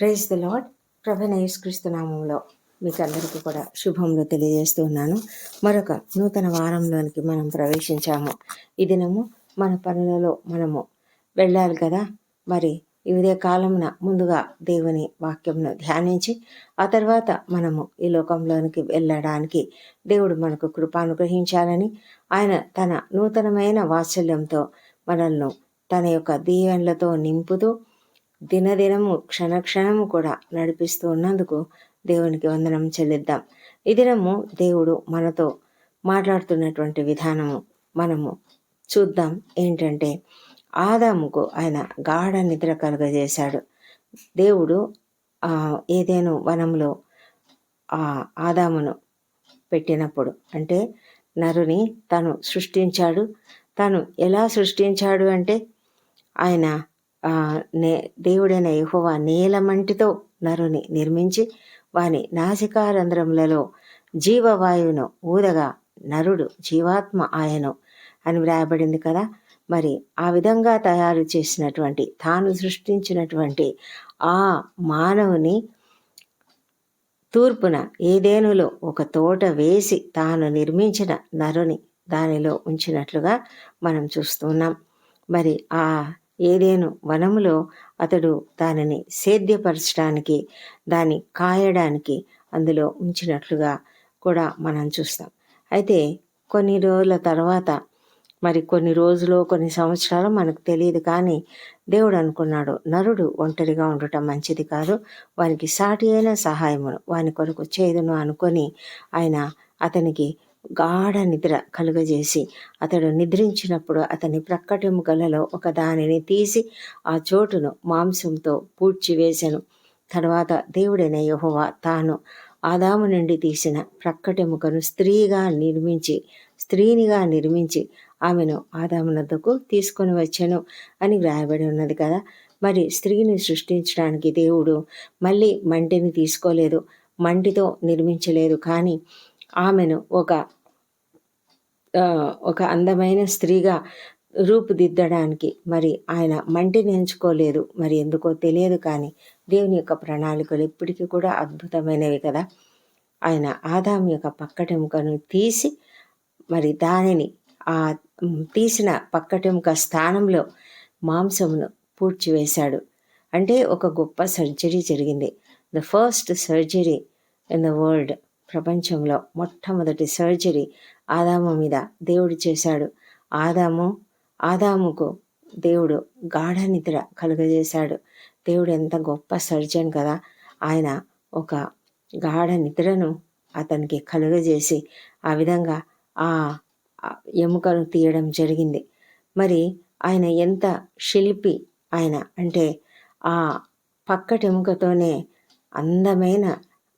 Praise the lord ప్రభన యేసుక్రీస్తు నామంలో మీకు అందరికీ కూడా శుభంలో తెలియజేస్తూ ఉన్నాను. మరొక నూతన వారంలోనికి మనం ప్రవేశించాము. ఈ దినము మన పనులలో మనము వెళ్ళాలి కదా. మరి ఈ ఉదయ ముందుగా దేవుని వాక్యంను ధ్యానించి ఆ తర్వాత మనము ఈ లోకంలోనికి వెళ్ళడానికి దేవుడు మనకు కృపానుగ్రహించాలని ఆయన తన నూతనమైన వాత్సల్యంతో మనల్ని తన యొక్క దీవెనలతో నింపుతూ దినదినము క్షణక్షణము కూడా నడిపిస్తూ ఉన్నందుకు దేవునికి వందనం చెల్లిద్దాం. ఈ దినము దేవుడు మనతో మాట్లాడుతున్నటువంటి విధానము మనము చూద్దాం. ఏంటంటే ఆదాముకు ఆయన గాఢ నిద్ర కలుగజేశాడు. దేవుడు ఏదేను వనంలో ఆ ఆదామును పెట్టినప్పుడు అంటే నరుని తను సృష్టించాడు. తను ఎలా సృష్టించాడు అంటే ఆయన నే దేవుడైన యహోవా నీలమంటితో నరుని నిర్మించి వాని నాసికారంధ్రములలో జీవవాయువును ఊదగా నరుడు జీవాత్మ ఆయను అని వ్రాయబడింది కదా. మరి ఆ విధంగా తయారు చేసినటువంటి తాను సృష్టించినటువంటి ఆ మానవుని తూర్పున ఏదేనులో ఒక తోట వేసి తాను నిర్మించిన నరుని దానిలో ఉంచినట్లుగా మనం చూస్తున్నాం మరి ఆ ఏదేను వనములో అతడు దానిని సేద్యపరచడానికి దాన్ని కాయడానికి అందులో ఉంచినట్లుగా కూడా మనం చూస్తాం. అయితే కొన్ని రోజుల తర్వాత మరి కొన్ని రోజులు కొన్ని సంవత్సరాలు మనకు తెలియదు కానీ దేవుడు అనుకున్నాడు నరుడు ఒంటరిగా ఉండటం మంచిది కాదు వానికి సాటి అయిన సహాయమును వాని కొరకు చేదును అనుకొని ఆయన అతనికి గాఢ నిద్ర కలుగజేసి అతడు నిద్రించినప్పుడు అతని ప్రక్కటెముకలలో ఒక దానిని తీసి ఆ చోటును మాంసంతో పూడ్చివేశాను తర్వాత దేవుడైన యహోవా తాను ఆదాము నుండి తీసిన ప్రక్కటెముకను స్త్రీగా నిర్మించి స్త్రీనిగా నిర్మించి ఆమెను ఆదామునద్దకు తీసుకొని వచ్చాను అని వ్రాయబడి ఉన్నది కదా. మరి స్త్రీని సృష్టించడానికి దేవుడు మళ్ళీ మంటిని తీసుకోలేదు మంటితో నిర్మించలేదు. కానీ ఆమెను ఒక ఒక అందమైన స్త్రీగా రూపుదిద్దడానికి. మరి ఆయన మంటిని ఎంచుకోలేదు మరి ఎందుకో తెలియదు కానీ దేవుని యొక్క ప్రణాళికలు ఇప్పటికీ కూడా అద్భుతమైనవి కదా. ఆయన ఆదాం యొక్క పక్కటెముకను తీసి మరి దానిని ఆ తీసిన పక్కటెముక స్థానంలో మాంసమును పూడ్చివేశాడు. అంటే ఒక గొప్ప సర్జరీ జరిగింది. The first surgery in the world ప్రపంచంలో మొట్టమొదటి సర్జరీ ఆదాము మీద దేవుడు చేశాడు. ఆదాము ఆదాముకు దేవుడు గాఢ నిద్ర కలుగజేశాడు. దేవుడు ఎంత గొప్ప సర్జన్ కదా! ఆయన ఒక గాఢ నిద్రను అతనికి కలుగజేసి ఆ విధంగా ఆ ఎముకను తీయడం జరిగింది. మరి ఆయన ఎంత శిల్పి ఆయన అంటే ఆ పక్కటెముకతోనే అందమైన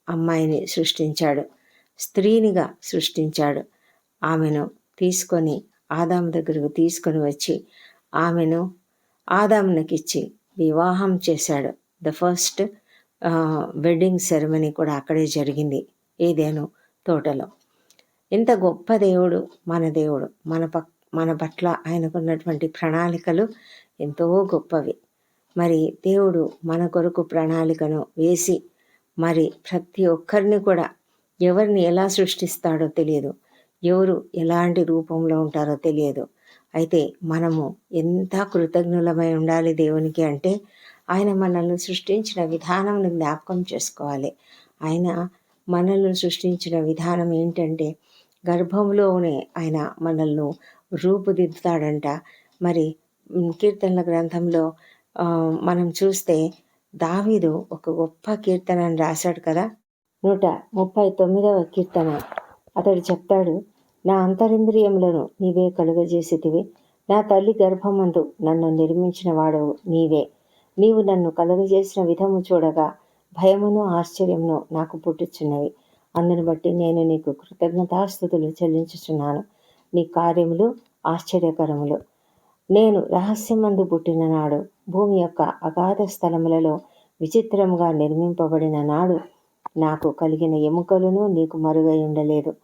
అమ్మాయిని సృష్టించాడు. స్త్రీనిగా సృష్టించాడు. ఆమెను తీసుకొని ఆదాము దగ్గరకు తీసుకొని వచ్చి ఆమెను ఆదామునకిచ్చి వివాహం చేశాడు. ద ఫస్ట్ వెడ్డింగ్ సెరమనీ కూడా అక్కడే జరిగింది ఏదేను తోటలో. ఇంత గొప్ప దేవుడు మన దేవుడు మన పక్ మన పట్ల ఆయనకున్నటువంటి ప్రణాళికలు ఎంతో గొప్పవి. మరి దేవుడు మన కొరకు ప్రణాళికను వేసి మరి ప్రతి ఒక్కరిని కూడా ఎవరిని ఎలా సృష్టిస్తాడో తెలియదు. ఎవరు ఎలాంటి రూపంలో ఉంటారో తెలియదు. అయితే మనము ఎంత కృతజ్ఞులమై ఉండాలి దేవునికి అంటే ఆయన మనల్ని సృష్టించిన విధానం జ్ఞాపకం చేసుకోవాలి. ఆయన మనల్ని సృష్టించిన విధానం ఏంటంటే గర్భంలోనే ఆయన మనల్ని రూపుదిద్దుతాడంట. మరి కీర్తనల గ్రంథంలో మనం చూస్తే దావీదు ఒక గొప్ప కీర్తనని రాశాడు కదా? నూట ముప్పై తొమ్మిదవ కీర్తన. అతడు చెప్తాడు నా అంతరింద్రియములను నీవే కలుగజేసితివి. నా తల్లి గర్భమందు నన్ను నిర్మించిన వాడవు నీవే. నీవు నన్ను కలుగజేసిన విధము చూడగా భయమును ఆశ్చర్యమును నాకు పుట్టుచున్నవి. అందును బట్టి నేను నీకు కృతజ్ఞతాస్థుతులు చెల్లించుచున్నాను. నీ కార్యములు ఆశ్చర్యకరములు. నేను రహస్యమందు పుట్టిన నాడు భూమి యొక్క అగాధ స్థలములలో విచిత్రముగా నిర్మింపబడిన నాడు నాకు కలిగిన ఎముకలను నీకు మరుగై ఉండలేదు.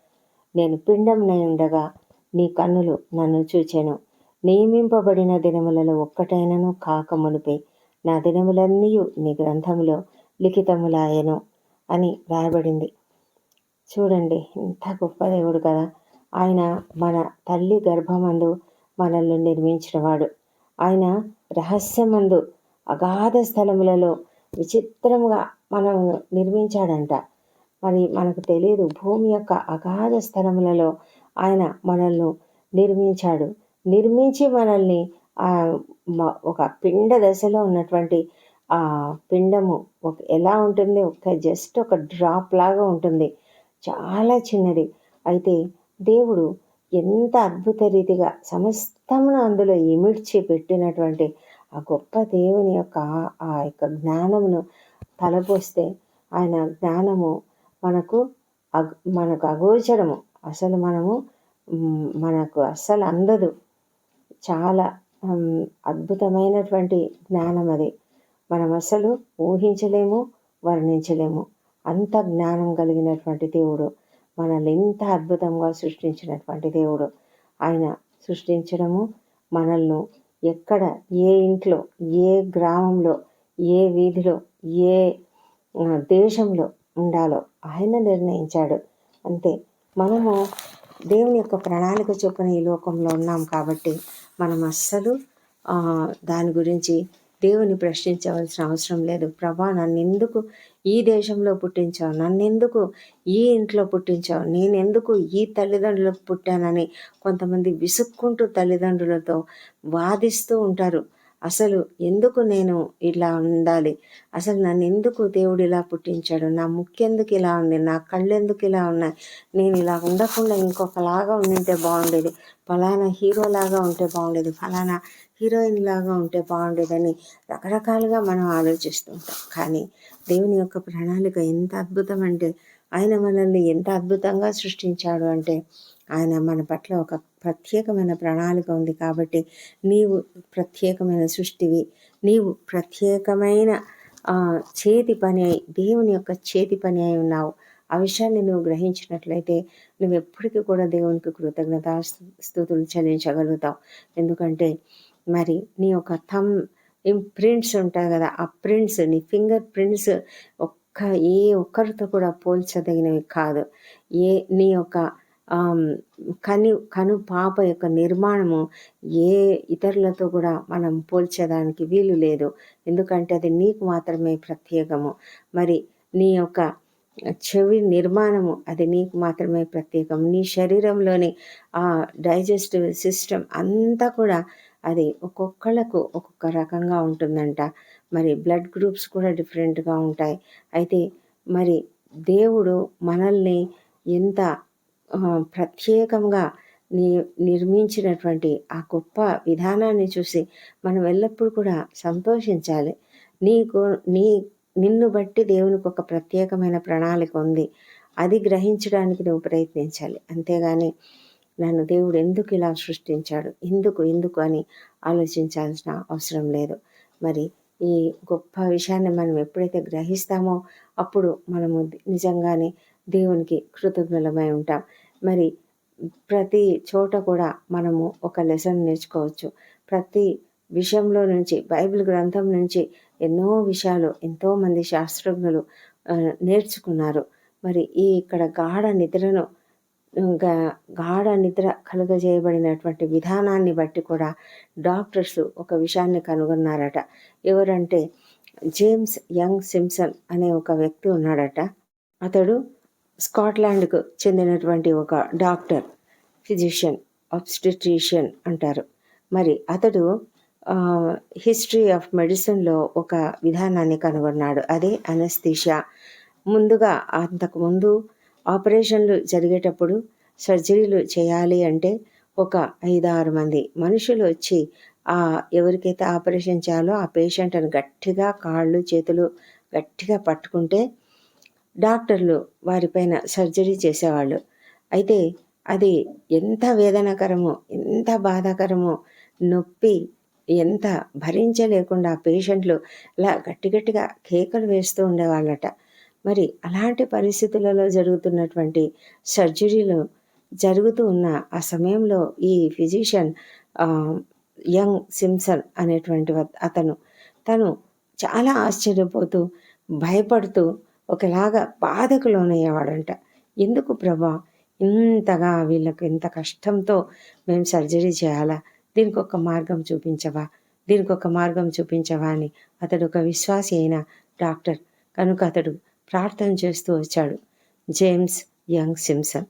నేను పిండంనై ఉండగా నీ కన్నులు నన్ను చూచెను. నియమింపబడిన దినములలో ఒక్కటైనను కాక మునిపే నా దినములన్నీ నీ గ్రంథములో లిఖితములాయను అని రాయబడింది. చూడండి ఇంత గొప్ప దేవుడు కదా. ఆయన మన తల్లి గర్భమందు మనల్ని నిర్మించినవాడు. ఆయన రహస్యమందు అగాధ స్థలములలో విచిత్రముగా మనం నిర్మించాడంట. మరి మనకు తెలియదు. భూమి యొక్క అగాధ స్థలములలో ఆయన మనల్ని నిర్మించాడు. నిర్మించి మనల్ని ఒక పిండ దశలో ఉన్నటువంటి ఆ పిండము ఒక ఎలా ఉంటుంది? ఒక జస్ట్ ఒక డ్రాప్ లాగా ఉంటుంది. చాలా చిన్నది. అయితే దేవుడు ఎంత అద్భుత రీతిగా సమస్తమును అందులో ఇమిడ్చి పెట్టినటువంటి ఆ గొప్ప దేవుని యొక్క ఆ యొక్క జ్ఞానమును తలపోస్తే ఆయన జ్ఞానము మనకు మనకు అగోచరము. అసలు మనము మనకు అస్సలు అందదు. చాలా అద్భుతమైనటువంటి జ్ఞానం అది. మనం అసలు ఊహించలేము వర్ణించలేము. అంత జ్ఞానం కలిగినటువంటి దేవుడు. మనల్ని ఇంత అద్భుతంగా సృష్టించినటువంటి దేవుడు. ఆయన సృష్టించడము మనల్ని ఎక్కడ ఏ ఇంట్లో ఏ గ్రామంలో ఏ వీధిలో ఏ దేశంలో ఉండాలో ఆయన నిర్ణయించాడు. అంతే. మనము దేవుని యొక్క ప్రణాళిక చొప్పున ఈ లోకంలో ఉన్నాం కాబట్టి మనం అస్సలు దాని గురించి దేవుని ప్రశ్నించవలసిన అవసరం లేదు. ప్రభా నన్నెందుకు ఈ దేశంలో పుట్టించావు? నన్నెందుకు ఈ ఇంట్లో పుట్టించావు? నేనెందుకు ఈ తల్లిదండ్రులకు పుట్టానని కొంతమంది విసుక్కుంటూ తల్లిదండ్రులతో వాదిస్తూ ఉంటారు. అసలు ఎందుకు నేను ఇలా ఉండాలి? అసలు నన్ను ఎందుకు దేవుడు ఇలా పుట్టించాడు? నా ముక్కెందుకు ఇలా ఉంది? నా కళ్ళు ఎందుకు ఇలా ఉన్నాయి? నేను ఇలా ఉండకుండా ఇంకొకలాగా ఉండింటే బాగుండేది. ఫలానా హీరోలాగా ఉంటే బాగుండేది. ఫలానా హీరోయిన్ లాగా ఉంటే బాగుండేదని రకరకాలుగా మనం ఆలోచిస్తుంటాం కానీ దేవుని యొక్క ప్రణాళిక ఎంత అద్భుతం అంటే ఆయన మనల్ని ఎంత అద్భుతంగా సృష్టించాడు అంటే ఆయన మన పట్ల ఒక ప్రత్యేకమైన ప్రణాళిక ఉంది కాబట్టి నీవు ప్రత్యేకమైన సృష్టివి నీవు ప్రత్యేకమైన చేతి పని అయి దేవుని యొక్క చేతి పని అయి ఉన్నావు. ఆ విషయాన్ని నువ్వు గ్రహించినట్లయితే నువ్వు ఎప్పటికీ కూడా దేవునికి కృతజ్ఞత స్థుతులు చెల్లించగలుగుతావు. ఎందుకంటే మరి నీ యొక్క థమ్ ప్రింట్స్ ఉంటాయి కదా ఆ ప్రింట్స్ నీ ఫింగర్ ప్రింట్స్ ఒక్క ఏ ఒక్కరితో కూడా పోల్చదగినవి కాదు. ఏ నీ యొక్క కని కను పాప యొక్క నిర్మాణము ఏ ఇతరులతో కూడా మనం పోల్చేదానికి వీలు లేదు. ఎందుకంటే అది నీకు మాత్రమే ప్రత్యేకము. మరి నీ యొక్క చెవి నిర్మాణము అది నీకు మాత్రమే ప్రత్యేకం. నీ శరీరంలోని ఆ డైజెస్టివ్ సిస్టమ్ అంతా కూడా అది ఒక్కొక్కళ్ళకు ఒక్కొక్క రకంగా ఉంటుందంట. మరి బ్లడ్ గ్రూప్స్ కూడా డిఫరెంట్గా ఉంటాయి. అయితే మరి దేవుడు మనల్ని ఎంత ప్రత్యేకంగా ని నిర్మించినటువంటి ఆ గొప్ప విధానాన్ని చూసి మనం ఎల్లప్పుడూ కూడా సంతోషించాలి. నీకు నీ నిన్ను బట్టి దేవునికి ఒక ప్రత్యేకమైన ప్రణాళిక ఉంది. అది గ్రహించడానికి నువ్వు ప్రయత్నించాలి. అంతేగాని నన్ను దేవుడు ఎందుకు ఇలా సృష్టించాడు? ఎందుకు ఎందుకు అని ఆలోచించాల్సిన అవసరం లేదు. మరి ఈ గొప్ప విషయాన్ని మనం ఎప్పుడైతే గ్రహిస్తామో అప్పుడు మనము నిజంగానే దేవునికి కృతజ్ఞులమై ఉంటాం. మరి ప్రతి చోట కూడా మనము ఒక లెసన్ నేర్చుకోవచ్చు. ప్రతి విషయంలో నుంచి బైబిల్ గ్రంథం నుంచి ఎన్నో విషయాలు ఎంతోమంది శాస్త్రజ్ఞులు నేర్చుకున్నారు. మరి ఈ ఇక్కడ గాఢ నిద్రను గాఢ నిద్ర కలుగజేయబడినటువంటి విధానాన్ని బట్టి కూడా డాక్టర్స్ ఒక విషయాన్ని కనుగొన్నారట. ఎవరంటే జేమ్స్ యంగ్ సిమ్సన్ అనే ఒక వ్యక్తి ఉన్నాడట. అతడు స్కాట్లాండ్కు చెందినటువంటి ఒక డాక్టర్ ఫిజిషియన్ అబ్స్టిట్రిషియన్ అంటారు. మరి అతడు హిస్టరీ ఆఫ్ మెడిసిన్లో ఒక విధానాన్ని కనుగొన్నాడు. అదే అనస్థీషియా. ముందుగా అంతకుముందు ఆపరేషన్లు జరిగేటప్పుడు సర్జరీలు చేయాలి అంటే ఒక ఐదారు మంది మనుషులు వచ్చి ఆ ఎవరికైతే ఆపరేషన్ చేయాలో ఆ పేషెంట్ని గట్టిగా కాళ్ళు చేతులు గట్టిగా పట్టుకుంటే డాక్టర్లు వారిపైన సర్జరీ చేసేవాళ్ళు. అయితే అది ఎంత వేదనకరమో ఎంత బాధాకరమో నొప్పి ఎంత భరించలేకుండా పేషెంట్లు ఇలా గట్టి గట్టిగా కేకలు వేస్తూ ఉండేవాళ్ళట. మరి అలాంటి పరిస్థితులలో జరుగుతున్నటువంటి సర్జరీలు జరుగుతూ ఉన్న ఆ సమయంలో ఈ ఫిజిషియన్ యంగ్ సిమ్సన్ అనేటువంటి అతను తను చాలా ఆశ్చర్యపోతూ భయపడుతూ ఒకలాగా బాధకు లోనయ్యేవాడంట. ఎందుకు ప్రభా? ఇంతగా వీళ్ళకు ఇంత కష్టంతో మేము సర్జరీ చేయాలా? దీనికి ఒక మార్గం చూపించవా? దీనికి ఒక మార్గం చూపించవా? అని అతడు ఒక విశ్వాసి అయిన డాక్టర్. కనుక అతడు ప్రార్థన చేస్తూ వచ్చాడు. జేమ్స్ యంగ్ సిమ్సన్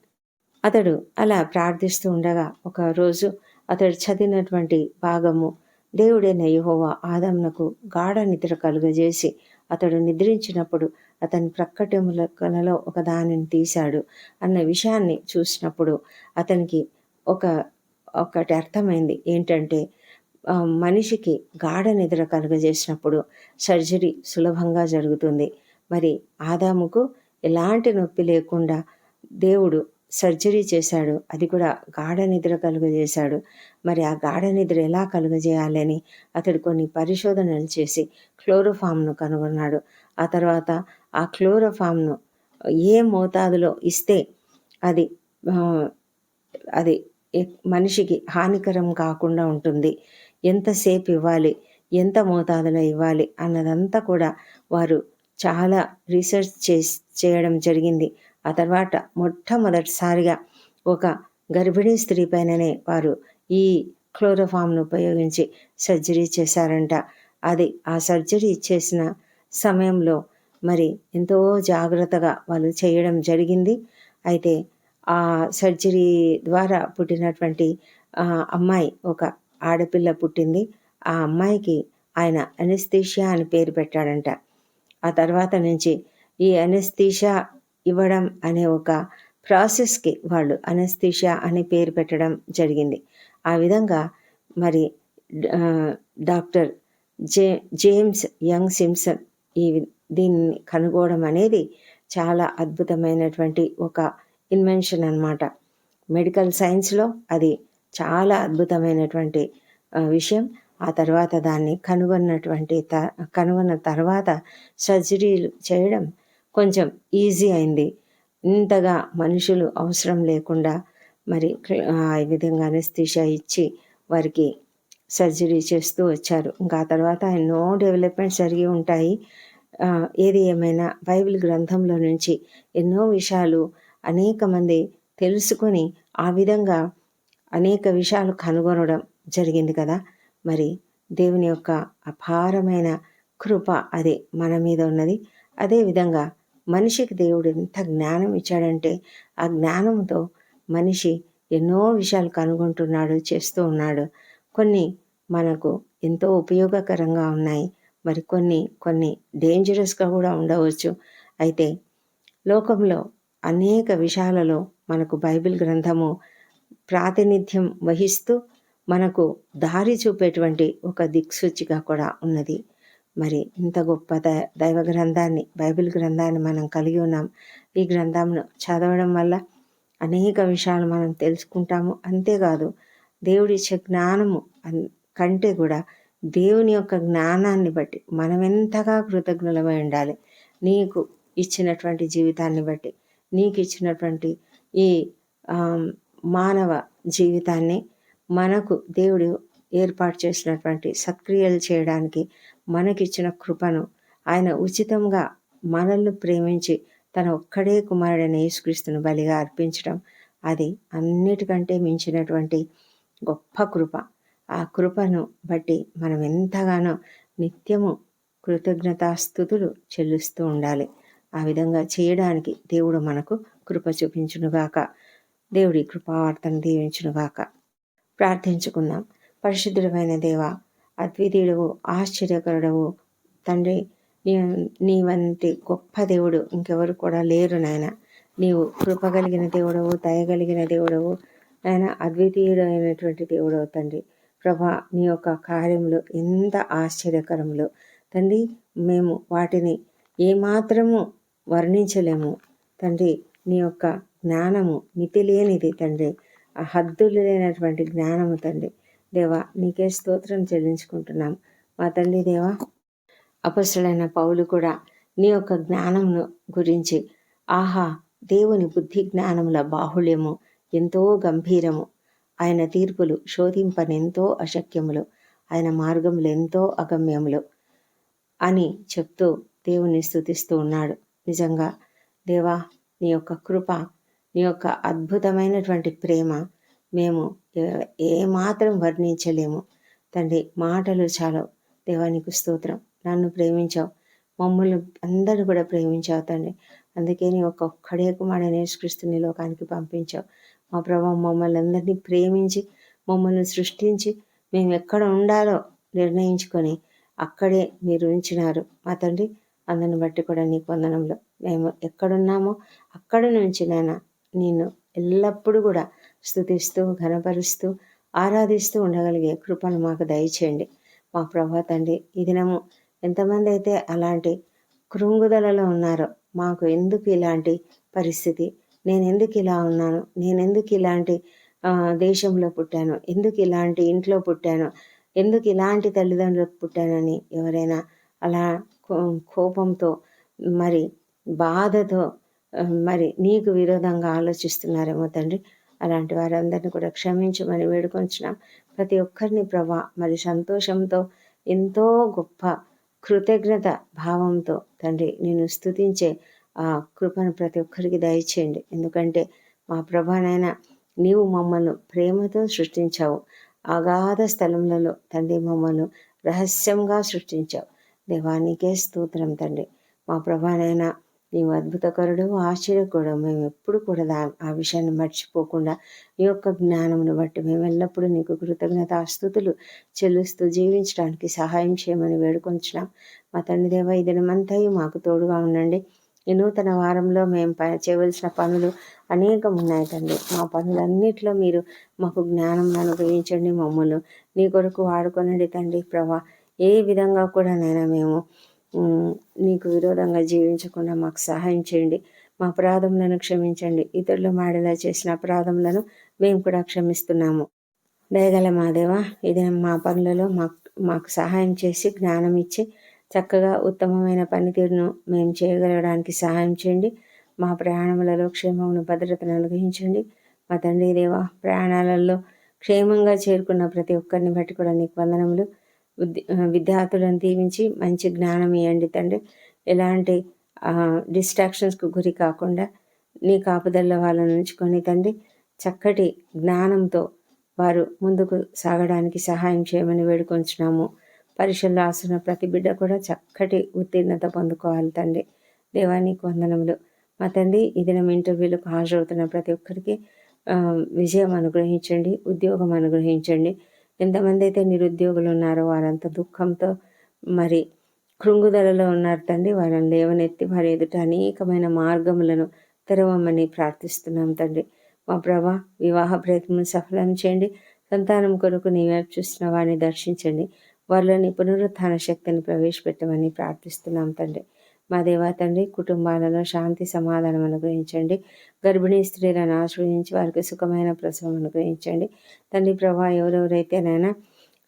అతడు అలా ప్రార్థిస్తూ ఉండగా ఒక రోజు అతడు చదివినటువంటి భాగము దేవుడైన యహోవా ఆదమునకు గాఢ నిద్ర కలుగజేసి అతడు నిద్రించినప్పుడు అతని ప్రక్కటములలో ఒక దానిని తీశాడు అన్న విషయాన్ని చూసినప్పుడు అతనికి ఒక ఒకటి అర్థమైంది. ఏంటంటే మనిషికి గాఢ నిద్ర కలుగజేసినప్పుడు సర్జరీ సులభంగా జరుగుతుంది. మరి ఆదాముకు ఎలాంటి నొప్పి లేకుండా దేవుడు సర్జరీ చేశాడు. అది కూడా గాఢ నిద్ర కలుగజేశాడు. మరి ఆ గాఢ నిద్ర ఎలా కలుగజేయాలని అతడు కొన్ని పరిశోధనలు చేసి క్లోరోఫామ్ను కనుగొన్నాడు. ఆ తర్వాత ఆ క్లోరోఫామ్ను ఏ మోతాదులో ఇస్తే అది అది మనిషికి హానికరం కాకుండా ఉంటుంది. ఎంతసేపు ఇవ్వాలి ఎంత మోతాదులో ఇవ్వాలి అన్నదంతా కూడా వారు చాలా రీసెర్చ్ చేసి చేయడం జరిగింది. ఆ తర్వాత మొట్టమొదటిసారిగా ఒక గర్భిణీ స్త్రీ పైననే వారు ఈ క్లోరోఫామ్ను ఉపయోగించి సర్జరీ చేశారంట. అది ఆ సర్జరీ చేసిన సమయంలో మరి ఎంతో జాగ్రత్తగా వాళ్ళు చేయడం జరిగింది. అయితే ఆ సర్జరీ ద్వారా పుట్టినటువంటి అమ్మాయి ఒక ఆడపిల్ల పుట్టింది. ఆ అమ్మాయికి ఆయన అనస్థీషియా అని పేరు పెట్టాడంట. ఆ తర్వాత నుంచి ఈ అనస్థీషియా ఇవ్వడం అనే ఒక ప్రాసెస్కి వాళ్ళు అనస్థీషియా అనే పేరు పెట్టడం జరిగింది. ఆ విధంగా మరి doctor J James Young Simpson ఈ దీన్ని కనుగోవడం అనేది చాలా అద్భుతమైనటువంటి ఒక ఇన్వెన్షన్ అనమాట మెడికల్ సైన్స్లో అది చాలా అద్భుతమైనటువంటి విషయం. ఆ తర్వాత దాన్ని కనుగొన్నటువంటి త కనుగొన్న తర్వాత సర్జరీలు చేయడం కొంచెం ఈజీ అయింది. ఇంతగా మనుషులు అవసరం లేకుండా మరి ఈ విధంగా అనస్థీషియా ఇచ్చి వారికి సర్జరీ చేస్తూ వచ్చారు. ఇంకా తర్వాత ఎన్నో డెవలప్మెంట్స్ జరిగి ఉంటాయి. ఏది ఏమైనా బైబిల్ గ్రంథంలో నుంచి ఎన్నో విషయాలు అనేక మంది తెలుసుకొని ఆ విధంగా అనేక విషయాలు కనుగొనడం జరిగింది కదా. మరి దేవుని యొక్క అపారమైన కృప అది మన మీద ఉన్నది. అదేవిధంగా మనిషికి దేవుడు ఎంత జ్ఞానం ఇచ్చాడంటే ఆ జ్ఞానంతో మనిషి ఎన్నో విషయాలు కనుగొంటున్నాడు చేస్తూ ఉన్నాడు. కొన్ని మనకు ఎంతో ఉపయోగకరంగా ఉన్నాయి. మరి కొన్ని కొన్ని డేంజరస్గా కూడా ఉండవచ్చు. అయితే లోకంలో అనేక విషయాలలో మనకు బైబిల్ గ్రంథము ప్రాతినిధ్యం వహిస్తూ మనకు దారి చూపేటువంటి ఒక దిక్సూచిగా కూడా ఉన్నది. మరి ఇంత గొప్ప దైవ గ్రంథాన్ని బైబిల్ గ్రంథాన్ని మనం కలిగి ఉన్నాం. ఈ గ్రంథంను చదవడం వల్ల అనేక విషయాలు మనం తెలుసుకుంటాము. అంతేకాదు దేవుడిచ్చే జ్ఞానము కంటే కూడా దేవుని యొక్క జ్ఞానాన్ని బట్టి మనం ఎంతగా కృతజ్ఞులమై ఉండాలి. నీకు ఇచ్చినటువంటి జీవితాన్ని బట్టి నీకు ఇచ్చినటువంటి ఈ మానవ జీవితాన్ని మనకు దేవుడు ఏర్పాటు చేసినటువంటి సత్క్రియలు చేయడానికి మనకిచ్చిన కృపను ఆయన ఉచితంగా మనల్ని ప్రేమించి తన ఒక్కడే కుమారుడైన యేసుక్రీస్తును బలిగా అర్పించడం అది అన్నిటికంటే మించినటువంటి గొప్ప కృప. ఆ కృపను బట్టి మనం ఎంతగానో నిత్యము కృతజ్ఞతాస్థుతులు చెల్లిస్తూ ఉండాలి. ఆ విధంగా చేయడానికి దేవుడు మనకు కృప చూపించునుగాక. దేవుడి కృపావార్తను దీవించునుగాక. ప్రార్థించుకుందాం. పరిశుద్ధుడమైన దేవ అద్వితీయుడవు ఆశ్చర్యకరుడవు తండ్రి నీ నీ వంటి గొప్ప దేవుడు ఇంకెవరు కూడా లేరు నాయన. నీవు కృపగలిగిన దేవుడవు దయగలిగిన దేవుడవు. ఆయన అద్వితీయుడు అయినటువంటి దేవుడు తండ్రి. ప్రభా నీ యొక్క కార్యములు ఎంత ఆశ్చర్యకరములు. తండ్రి మేము వాటిని ఏమాత్రము వర్ణించలేము. తండ్రి నీ యొక్క జ్ఞానము మితి లేనిది తండ్రి. ఆ హద్దులు లేనటువంటి జ్ఞానము తండ్రి. దేవా నీకే స్తోత్రం చెల్లించుకుంటున్నాం. మా తండ్రి దేవా అపసులైన పౌలు కూడా నీ యొక్క జ్ఞానమును గురించి ఆహా దేవుని బుద్ధి జ్ఞానముల బాహుళ్యము ఎంతో గంభీరము. ఆయన తీర్పులు శోధింపనెంతో అశక్యములు. ఆయన మార్గములు ఎంతో అగమ్యములు అని చెప్తూ దేవుని స్థుతిస్తూ ఉన్నాడు. నిజంగా దేవా నీ యొక్క కృప నీ యొక్క అద్భుతమైనటువంటి ప్రేమ మేము ఏమాత్రం వర్ణించలేము. తండ్రి మాటలు చాలు. దేవానికి స్తోత్రం. నన్ను ప్రేమించావు. మమ్మల్ని అందరూ కూడా ప్రేమించావు తండ్రి. అందుకే నీ ఒక్క ఒక్కడే కుమారుడు నేర్చుక్రీస్తుని లోకానికి పంపించావు. మా ప్రభావం మమ్మల్ని అందరినీ ప్రేమించి మమ్మల్ని సృష్టించి మేము ఎక్కడ ఉండాలో నిర్ణయించుకొని అక్కడే మీరు ఉంచినారు. మా తండ్రి అందరిని బట్టి కూడా నీ వందనంలో మేము ఎక్కడున్నామో అక్కడ నుంచి నాయన నేను ఎల్లప్పుడూ కూడా స్థుతిస్తూ ఘనపరుస్తూ ఆరాధిస్తూ ఉండగలిగే కృపను మాకు దయచేయండి. మా ప్రభా తండ్రి ఈ దినము ఎంతమంది అయితే అలాంటి కృంగుదలలో ఉన్నారో మాకు ఎందుకు ఇలాంటి పరిస్థితి నేను ఎందుకు ఇలా ఉన్నాను? నేను ఎందుకు ఇలాంటి దేశంలో పుట్టాను? ఎందుకు ఇలాంటి ఇంట్లో పుట్టాను? ఎందుకు ఇలాంటి తల్లిదండ్రులకు పుట్టానని ఎవరైనా అలా కోపంతో మరి బాధతో మరి నీకు విరోధంగా ఆలోచిస్తున్నారేమో తండ్రి. అలాంటి వారందరిని కూడా క్షమించమని వేడుకొంచున్నాం. ప్రతి ఒక్కరిని ప్రభా మరి సంతోషంతో ఎంతో గొప్ప కృతజ్ఞత భావంతో తండ్రి నేను స్థుతించే ఆ కృపను ప్రతి ఒక్కరికి దయచేయండి. ఎందుకంటే మా ప్రభానైనా నీవు మమ్మల్ని ప్రేమతో సృష్టించావు. అగాధ స్థలములలో తండ్రి మమ్మల్ని రహస్యంగా సృష్టించావు. దేవానికే స్తోత్రం తండ్రి. మా ప్రభానైనా నీవు అద్భుతకరుడు ఆశ్చర్యకరుడు. మేము ఎప్పుడు కూడా ఆ విషయాన్ని మర్చిపోకుండా ఈ యొక్క జ్ఞానమును బట్టి మేము ఎల్లప్పుడూ నీకు కృతజ్ఞత ఆస్తుతులు చెల్లిస్తూ జీవించడానికి సహాయం చేయమని వేడుకొంచున్నాం. మా తండ్రి దేవ ఈ దినమంతా మాకు తోడుగా ఉండండి. ఈ నూతన వారంలో మేము ప చేయవలసిన పనులు అనేకం ఉన్నాయి తండ్రి మా పనులన్నింటిలో మీరు మాకు జ్ఞానం అనుగ్రహించండి మమ్మల్ని. నీ కొరకు వాడుకొనండి తండ్రి ప్రభా. ఏ విధంగా కూడా నైనా మేము నీకు విరోధంగా జీవించకుండా మాకు సహాయం చేయండి. మా అపరాధములను క్షమించండి. ఇతరులు మాడేలా చేసిన అపరాధములను మేము కూడా క్షమిస్తున్నాము. దయగల మాదేవా ఇది మా పనులలో మాకు మాకు సహాయం చేసి జ్ఞానం ఇచ్చి చక్కగా ఉత్తమమైన పనితీరును మేము చేయగలగడానికి సహాయం చేయండి. మా ప్రయాణములలో క్షేమమును భద్రతను అనుగ్రహించండి. మా తండ్రి దేవ ప్రయాణాలలో క్షేమంగా చేరుకున్న ప్రతి ఒక్కరిని బట్టి కూడా నీకు వందనములు. విద్యార్థులను దీవించి మంచి జ్ఞానం ఇవ్వండి తండ్రి. ఎలాంటి డిస్ట్రాక్షన్స్కు గురి కాకుండా నీ కాపుదల్లో వాళ్ళని ఉంచుకొని తండ్రి చక్కటి జ్ఞానంతో వారు ముందుకు సాగడానికి సహాయం చేయమని వేడుకొంచున్నాము. పరీక్షలు రాసిన ప్రతి బిడ్డ కూడా చక్కటి ఉత్తీర్ణత పొందుకోవాలి తండ్రి. దేవానికి వందనములు. మా తండ్రి ఈ దినం ఇంటర్వ్యూలకు హాజరవుతున్న ప్రతి ఒక్కరికి విజయం అనుగ్రహించండి ఉద్యోగం అనుగ్రహించండి. ఎంతమంది అయితే నిరుద్యోగులు ఉన్నారో వారంతా దుఃఖంతో మరి కృంగుదలలో ఉన్నారు తండ్రి. వారిని లేవనెత్తి వారి ఎదుట అనేకమైన మార్గములను తెరవమని ప్రార్థిస్తున్నాం తండ్రి. మా ప్రభా వివాహ ప్రయత్నం సఫలం చేయండి. సంతానం కొరకు నీవే చూస్తున్న వారిని దర్శించండి. వారిలోని పునరుత్థాన శక్తిని ప్రవేశపెట్టమని ప్రార్థిస్తున్నాం తండ్రి. మా దేవా తండ్రి కుటుంబాలలో శాంతి సమాధానం అనుగ్రహించండి. గర్భిణీ స్త్రీలను ఆశ్రయించి వారికి సుఖమైన ప్రసవం అనుగ్రహించండి. తండ్రి ప్రభా ఎవరెవరైతేనైనా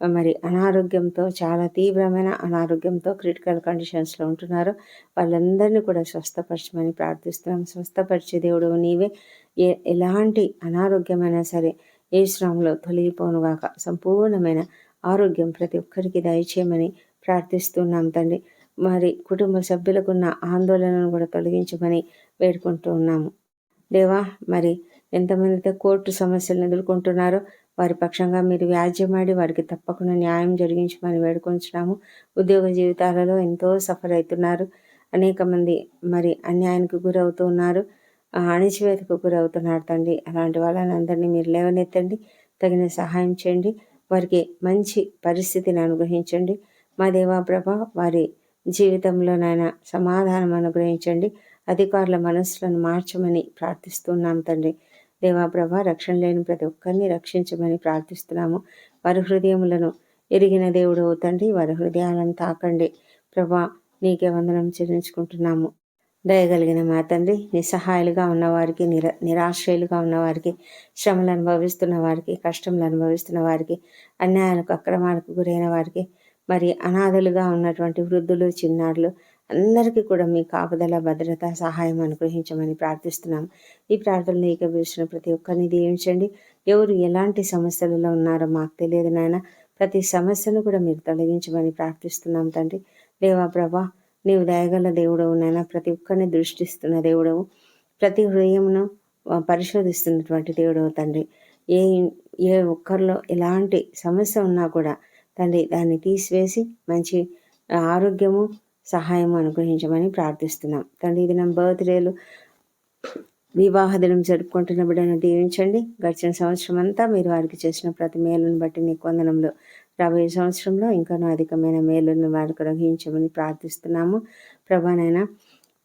మరి అనారోగ్యంతో చాలా తీవ్రమైన అనారోగ్యంతో క్రిటికల్ కండిషన్స్లో ఉంటున్నారో వాళ్ళందరినీ కూడా స్వస్థపరచమని ప్రార్థిస్తున్నాం. స్వస్థపరిచే దేవుడు నీవే. ఏ ఎలాంటి అనారోగ్యమైనా సరే ఏ శ్రమంలో తొలగిపోనుగాక. సంపూర్ణమైన ఆరోగ్యం ప్రతి ఒక్కరికి దయచేయమని ప్రార్థిస్తున్నాం తండ్రి. మరి కుటుంబ సభ్యులకున్న ఆందోళనను కూడా తొలగించమని వేడుకుంటూ ఉన్నాము. దేవా మరి ఎంతమందితో కోర్టు సమస్యలను ఎదుర్కొంటున్నారో వారి పక్షంగా మీరు వ్యాజ్యమాడి వారికి తప్పకుండా న్యాయం జరిగించమని వేడుకొంచున్నాము. ఉద్యోగ జీవితాలలో ఎంతో సఫర్ అవుతున్నారు అనేక మంది మరి అన్యాయానికి గురవుతూ ఉన్నారు. అణిచివేతకు గురవుతున్నారు తండ్రి. అలాంటి వాళ్ళని అందరినీ మీరు లేవనెత్తండి. తగిన సహాయం చేయండి. వారికి మంచి పరిస్థితిని అనుగ్రహించండి. మా దేవా ప్రభా వారి జీవితంలోనైనా సమాధానం అనుగ్రహించండి. అధికారుల మనస్సులను మార్చమని ప్రార్థిస్తున్నాం తండ్రి. దేవాప్రభ రక్షణ లేని ప్రతి ఒక్కరిని రక్షించమని ప్రార్థిస్తున్నాము. వారి హృదయములను ఎరిగిన దేవుడు తండ్రి వారి హృదయాలను తాకండి. ప్రభా నీకే వందనం చెల్లించుకుంటున్నాము. దయగలిగిన మా తండ్రి నిస్సహాయాలుగా ఉన్నవారికి నిర నిరాశ్రయులుగా ఉన్నవారికి శ్రమలు అనుభవిస్తున్న వారికి కష్టములు అనుభవిస్తున్న వారికి అన్యాయాలకు అక్రమాలకు గురైన వారికి మరి అనాథలుగా ఉన్నటువంటి వృద్ధులు చిన్నారులు అందరికీ కూడా మీ కాపుదల భద్రత సహాయం అనుగ్రహించమని ప్రార్థిస్తున్నాం. ఈ ప్రార్థనలు ఏకీభవించిన ప్రతి ఒక్కరిని దీవించండి. ఎవరు ఎలాంటి సమస్యలలో ఉన్నారో మాకు తెలియదు నాయన. ప్రతి సమస్యను కూడా మీరు తొలగించమని ప్రార్థిస్తున్నాం తండ్రి. దేవా ప్రభా నీవు దయగల దేవుడవు నైనా ప్రతి ఒక్కరిని దృష్టిస్తున్న దేవుడవు. ప్రతి హృదయమును పరిశోధిస్తున్నటువంటి దేవుడవు తండ్రి. ఏ ఏ ఒక్కరిలో ఎలాంటి సమస్య ఉన్నా కూడా తండ్రి దాన్ని తీసివేసి మంచి ఆరోగ్యము సహాయము అనుగ్రహించమని ప్రార్థిస్తున్నాం. తండ్రి ఇది నా బర్త్డేలు వివాహ దినం జరుపుకుంటున్న బిడ్డను దీవించండి. గడిచిన సంవత్సరం అంతా మీరు వారికి చేసిన ప్రతి మేలును బట్టి నీకు వందనంలో రాబోయే సంవత్సరంలో ఇంకనూ అధికమైన మేలును వారికి ప్రార్థిస్తున్నాము. ప్రభానైనా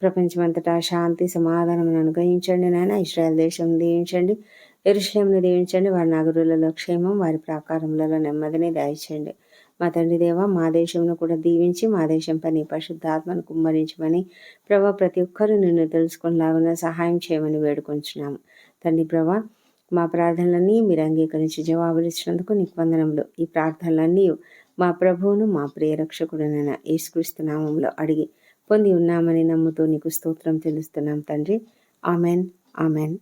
ప్రపంచమంతటా శాంతి సమాధానం అనుగ్రహించండి నాయన. ఇస్రాయల్ దేశం దీవించండి ఎరుషయంను దీవించండి వారి నగరులలో క్షేమం వారి ప్రాకారములలో నెమ్మదిని దయచేయండి. మా తండ్రి దేవ మా దేశంను కూడా దీవించి మా దేశం పని పరిశుద్ధాత్మను కుమ్మరించమని ప్రభా ప్రతి ఒక్కరూ నిన్ను తెలుసుకునేలాగా సహాయం చేయమని వేడుకొంచున్నాము. తండ్రి ప్రభా మా ప్రార్థనలన్నీ మీరు అంగీకరించి జవాబులు ఇచ్చినందుకు నీకు వందనములు. ఈ ప్రార్థనలన్నీ మా ప్రభువును మా ప్రియరక్షకుడునైన యేసుక్రీస్తు నామంలో అడిగి పొంది ఉన్నామని నమ్ముతూ నీకు స్తోత్రం తెలుస్తున్నాం తండ్రి. ఆమెన్. ఆమెన్.